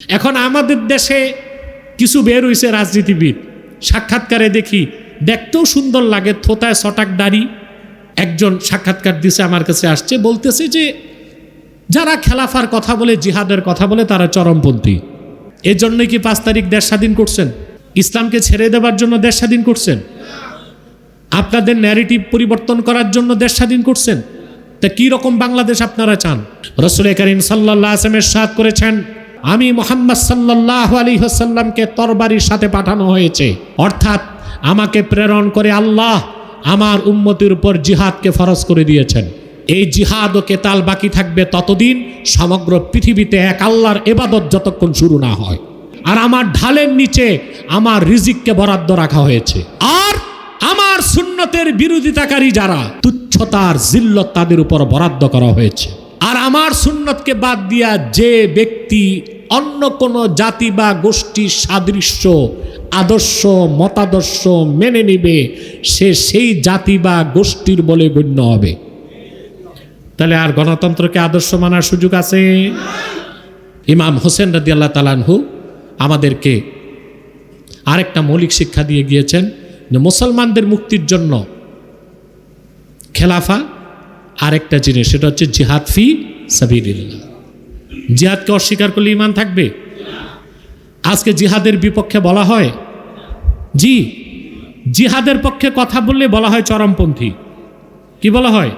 এখন আমাদের দেশে কিছু বের হইছে রাজনীতিবিদ। সাক্ষাৎকারে দেখি, দেখতেও সুন্দর লাগে, থোতায় ছটাক দাড়ি একজন সাক্ষাৎকার দিছে আমার কাছে আসছে, বলতেছে যে যারা খেলাফার কথা বলে, জিহাদের কথা বলে, তারা চরমপন্থী। এর জন্যই কি পাঁচ তারিখ দেশ স্বাধীন করছেন? ইসলামকে ছেড়ে দেওয়ার জন্য দেশ স্বাধীন করছেন? আপনাদের ন্যারেটিভ পরিবর্তন করার জন্য দেশ স্বাধীন করছেন? তা কি রকম বাংলাদেশ আপনারা চান? রসুল করিম সাল্লাহ আসলামের করেছেন আমি মোহাম্মদ সাল্লাহ আলী হাসাল্লামকে তরবারির সাথে পাঠানো হয়েছে। অর্থাৎ আমাকে প্রেরণ করে আল্লাহ আমার উম্মতির উপর জিহাদকে ফরজ করে দিয়েছেন। এই জিহাদ ও কেতাল বাকি থাকবে ততদিন সমগ্র পৃথিবীতে এক আল্লাহর এবাদত যতক্ষণ শুরু না হয়। আর আমার ঢালের নিচে আমার রিজিককে বরাদ্দ রাখা হয়েছে। আর আমার সুন্নতের বিরোধিতাকারী যারা তুচ্ছতার জিল্লত তাদের উপর বরাদ্দ করা হয়েছে। আর আমার সুন্নতকে বাদ দিয়া যে ব্যক্তি অন্য কোনো জাতি বা গোষ্ঠীর সাদৃশ্য, আদর্শ, মতাদর্শ মেনে নিবে, সে সেই জাতি বা গোষ্ঠীর বলে গণ্য হবে। তাহলে আর গণতন্ত্রকে আদর্শ মানার সুযোগ আছে? ইমাম হোসেন রাদি আল্লাহ তালানহু আমাদেরকে আরেকটা মৌলিক শিক্ষা দিয়ে গিয়েছেন মুসলমানদের মুক্তির জন্য খেলাফা আরেকটা জিনিস, সেটা হচ্ছে জিহাদ ফি সাবিরিল্লাহ জিহাদকে অস্বীকার করলে ইমান থাকবে? আজকে জিহাদের বিপক্ষে বলা হয়? জি, জিহাদের পক্ষে কথা বললে বলা হয় চরমপন্থী। কি বলা হয়?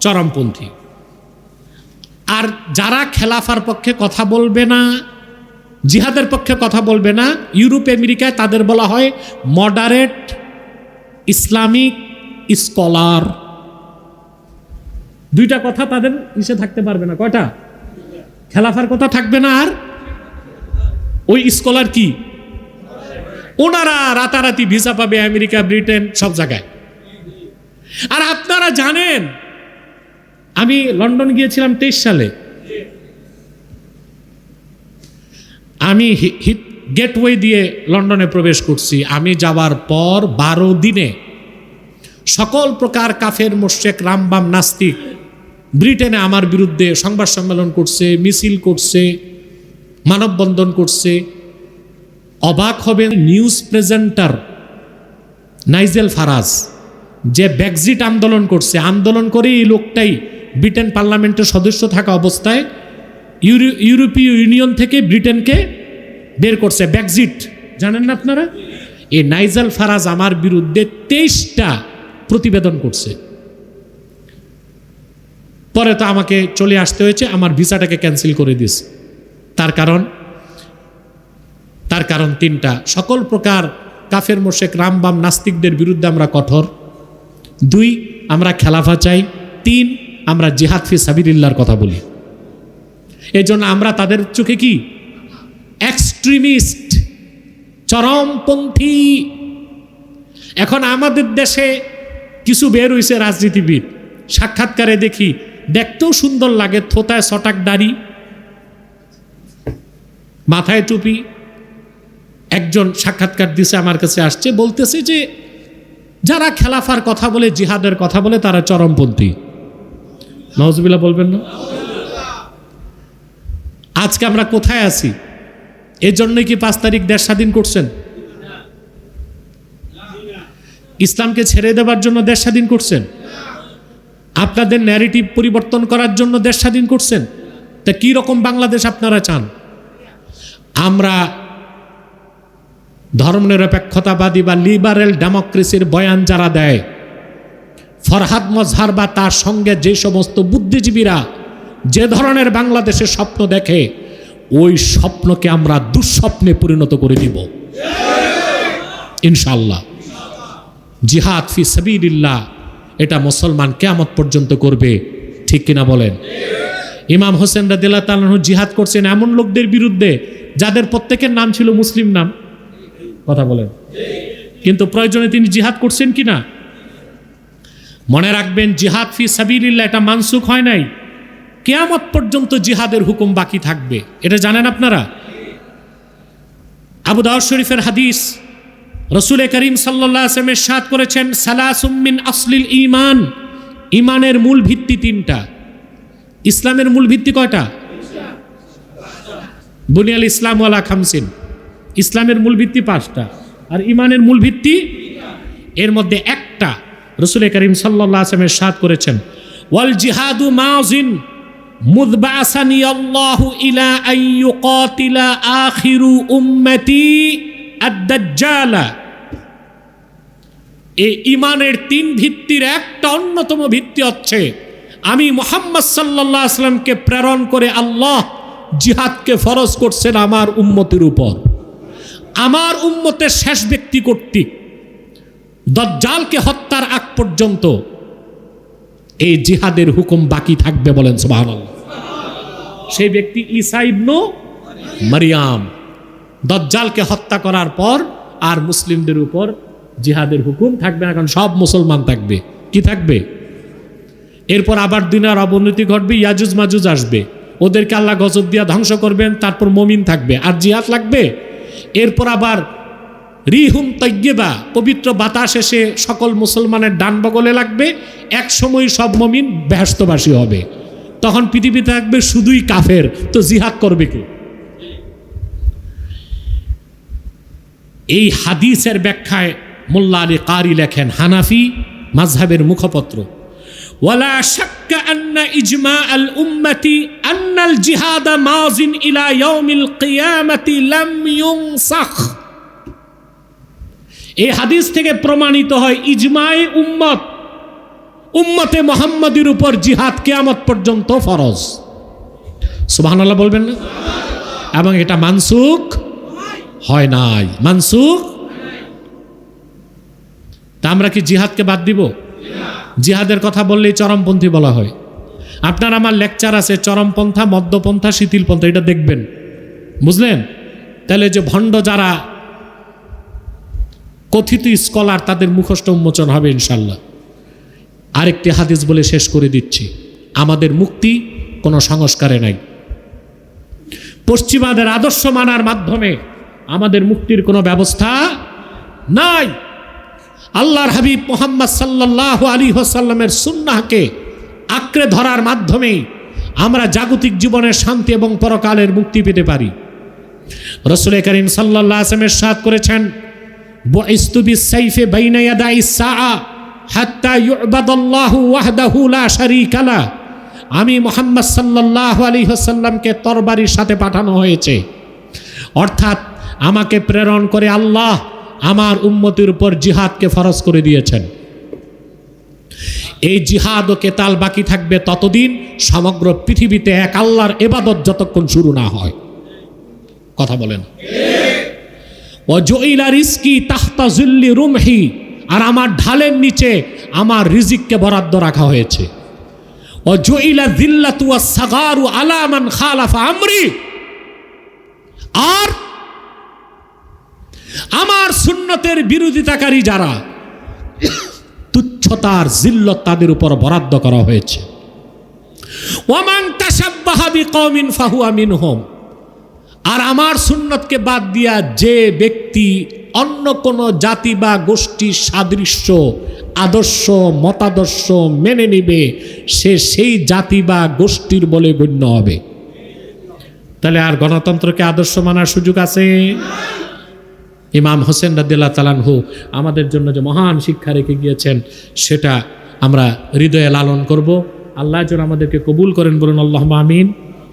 চরমপন্থী। আর যারা খেলাফার পক্ষে কথা বলবে না, জিহাদের পক্ষে কথা বলবে না, ইউরোপ, আমেরিকায় তাদের বলা হয় মডারেট ইসলামিক স্কলার। দুইটা কথা তাদের ইসে থাকতে পারবে না। কয়টা? খেলাফার কথা থাকবে না আর? ওই স্কলার কি? ওনারা রাতারাতি ভিসা পাবে আমেরিকা, ব্রিটেন, সব জায়গায়। আর আপনারা জানেন, আমি লন্ডন গিয়েছিলাম তেইশ সালে। আমি গেটওয়ে দিয়ে লন্ডনে প্রবেশ করছি। আমি যাওয়ার পর বারো দিনে সকল প্রকার কাফের মোশেক রামবাম, নাস্তিক ব্রিটেনে আমার বিরুদ্ধে সংবাদ সম্মেলন করছে, মিছিল করছে, মানববন্ধন করছে। অবাক হবেন নিউজ প্রেজেন্টার নাইজেল ফারাজ, যে ব্যাকজিট আন্দোলন করছে। আন্দোলন করে এই লোকটাই ব্রিটেন পার্লামেন্টের সদস্য থাকা অবস্থায় ইউরো- ইউরোপীয় ইউনিয়ন থেকে ব্রিটেনকে বের করছে। ব্যাকজিট জানেন না আপনারা? এই নাইজাল ফারাজ আমার বিরুদ্ধে তেইশটা প্রতিবেদন করছে। পরে তো আমাকে চলে আসতে হয়েছে, আমার ভিসাটাকে ক্যান্সেল করে দিয়েছে। তার কারণ? তার কারণ তিনটা। সকল প্রকার কাফের মোশেক রামবাম নাস্তিকদের বিরুদ্ধে আমরা কঠোর। দুই, আমরা খেলাফা চাই। তিন, আমরা জিহাদ ফি সাবিরিল্লার কথা বলি। এই জন্য আমরা তাদের চোখে কি? এক্সট্রিমিস্ট, চরমপন্থী। এখন আমাদের দেশে কিছু বের হয়েছে রাজনীতিবিদ। সাক্ষাৎকারে দেখি দেখতেও সুন্দর লাগে, থোতায় ছটাক দাড়ি, মাথায় টুপি। একজন সাক্ষাৎকার দিছে আমার কাছে আসছে, বলতেছে যে যারা খেলাফার কথা বলে, জিহাদের কথা বলে, তারা চরমপন্থী। নজবিল্লা বলবেন না? আজকে আমরা কোথায় আছি? এর জন্যই কি পাঁচ তারিখ দেশ স্বাধীন করছেন? ইসলামকে ছেড়ে দেওয়ার জন্য দেশ স্বাধীন করছেন? আপনাদের ন্যারেটিভ পরিবর্তন করার জন্য দেশ স্বাধীন করছেন? তা কি রকম বাংলাদেশ আপনারা চান? আমরা ধর্মনিরপেক্ষতাবাদী বা লিবারেল ডেমোক্রেসির বয়ান যারা দেয়, ফরহাদ মজহার বা তার সঙ্গে যে সমস্ত বুদ্ধিজীবীরা যে ধরনের বাংলাদেশের স্বপ্ন দেখে, ওই স্বপ্নকে আমরা দুঃস্বপ্নে পরিণত করে দিব। ইনশাল্লাহ জিহাদ ফি সাবিরিল্লাহ এটা মুসলমান কেয়ামত পর্যন্ত করবে। ঠিক কিনা বলেন? ইমাম হোসেন রাদিল্লাহ তালু জিহাদ করছেন এমন লোকদের বিরুদ্ধে যাদের প্রত্যেকের নাম ছিল মুসলিম নাম। কথা বলেন। কিন্তু প্রয়োজনে তিনি জিহাদ করছেন কি না? মনে রাখবেন, জিহাদ ফি সাবিলিল্লাহ এটা মানসুখ হয় নাই। কেয়ামত পর্যন্ত জিহাদের হুকুম বাকি থাকবে। এটা জানেন আপনারা? আবু দাউদ শরীফের হাদিস রসুল করিম সাল্লাহ আসলামের সাদ করেছেন সালাসুম্মিন আসলিল ইমান ইমানের মূল ভিত্তি তিনটা। ইসলামের মূল ভিত্তি কয়টা? বুনিয়াল ইসলাম ওয়ালা খামসিন। ইসলামের মূল ভিত্তি পাঁচটা, আর ইমানের মূল ভিত্তি এর মধ্যে একটা রসুল করিম সাল্লাহ আসলামের সাদ করেছেন, ওয়াল জিহাদু মাউজিন মুদবাসানি ইলা আখিরু উম্মতি আদ-দাজ্জালা। এই ইমানের তিন ভিত্তির একটা অন্যতম ভিত্তি হচ্ছে, আমি মোহাম্মদ সাল্লাহ আসলামকে প্রেরণ করে আল্লাহ জিহাদকে ফরজ করছেন আমার উম্মতির উপর। আমার উম্মতের শেষ ব্যক্তি কর্তৃক দজ্জালকে হত্যার আগ পর্যন্ত এই জিহাদের হুকুম বাকি থাকবে বলেন সুবাহ সেই ব্যক্তি ঈসা ইবনু মারিয়াম। দজ্জালকে হত্যা করার পর আর মুসলিমদের উপর জিহাদের হুকুম থাকবে না, কারণ সব মুসলমান থাকবে। কি থাকবে? এরপর আবার দিনার অবনতি ঘটবে, ইয়াজুজ মাজুজ আসবে। ওদেরকে আল্লাহ গজব দিয়া ধ্বংস করবেন, তারপর মমিন থাকবে। আর জিহাদ লাগবে? এরপর আবার রিহুম তৈবা পবিত্র বাতাস এসে সকল মুসলমানের ডান বগলে লাগবে। এক সময় সব মমিন ব্যস্তবাসী হবে। তখন পৃথিবীতে থাকবে শুধুই কাফের। তো জিহাদ করবে কে? এই হাদিসের ব্যাখ্যায় মোল্লা আলী কারি লেখেন হানাফি মাঝহাবের মুখপত্র। ওয়ালা শাক্কা আন্না ইজমা আল উম্মতি আন্নাল জিহাদ মাজিন ইলা ইয়াউমিল কিয়ামাতি লাম ইউনসাখ। এই হাদিস থেকে প্রমাণিত হয় ইজমায়ে উম্মত, উম্মতে মোহাম্মদের উপর জিহাদ কেয়ামত পর্যন্ত ফরজ। সুবহানাল্লাহ বলবেন না? এবং এটা মানসুখ হয় নাই। মানসুখ আমরা কি জিহাদকে বাদ দিব? জিহাদের কথা বললেই চরমপন্থী বলা হয়। আপনার আমার লেকচার আছে, চরমপন্থা মদ্যপন্থা শিথিলপন্থা, এটা দেখবেন। বুঝলেন? তাহলে যে ভণ্ড যারা কথিত স্কলার, তাদের মুখস্থ উন্মোচন হবে ইনশাল্লাহ। আরেকটি হাদিস বলে শেষ করে দিচ্ছি। আমাদের মুক্তি কোনো সংস্কারে নাই। পশ্চিমাদের আদর্শ মানার মাধ্যমে আমাদের মুক্তির কোনো ব্যবস্থা নাই। আল্লাহর হাবিব মোহাম্মদ সাল্লাহ আলী হোসাল্লামের সুন্নাহকে আঁকড়ে ধরার মাধ্যমেই আমরা জাগতিক জীবনের শান্তি এবং পরকালের মুক্তি পেতে পারি। রসুল করিম সাল্লাহ আসলামের সাদ করেছেন আমি মোহাম্মদ সাল্লাল্লাহু আলী ওয়াসাল্লামকে তরবারির সাথে পাঠানো হয়েছে। অর্থাৎ আমাকে প্রেরণ করে আল্লাহ আমার উম্মতির উপর জিহাদকে ফরজ করে দিয়েছেন। এই জিহাদ ও কেতাল বাকি থাকবে ততদিন সমগ্র পৃথিবীতে এক আল্লাহর এবাদত যতক্ষণ শুরু না হয়। কথা বলেন। ও জইলা রিস্কি তাহতা জুল্লি রুমহি, আর আমার ঢালের নিচে আমার রিজিককে বরাদ্দ রাখা হয়েছে। ও জইলা দিল্লাতু সাগারু আলামান খালাফা আমরি, আর আমার সুন্নতের বিরোধিতাকারী যারা, তুচ্ছতার জিল্লত তাদের উপর বরাদ্দ করা হয়েছে। আর আমার সুন্নতকে বাদ দিয়া যে ব্যক্তি অন্য কোনো জাতি বা গোষ্ঠীর সাদৃশ্য, আদর্শ, মতাদর্শ মেনে নিবে, সে সেই জাতি বা গোষ্ঠীর বলে গণ্য হবে। তাহলে আর গণতন্ত্রকে আদর্শ মানার সুযোগ আছে? ইমাম হোসেন রাদিল্লা তালানহু আমাদের জন্য যে মহান শিক্ষা রেখে গিয়েছেন, সেটা আমরা হৃদয়ে লালন করব। আল্লাহ যেন আমাদেরকে কবুল করেন বলুন আল্লাহ আমিন।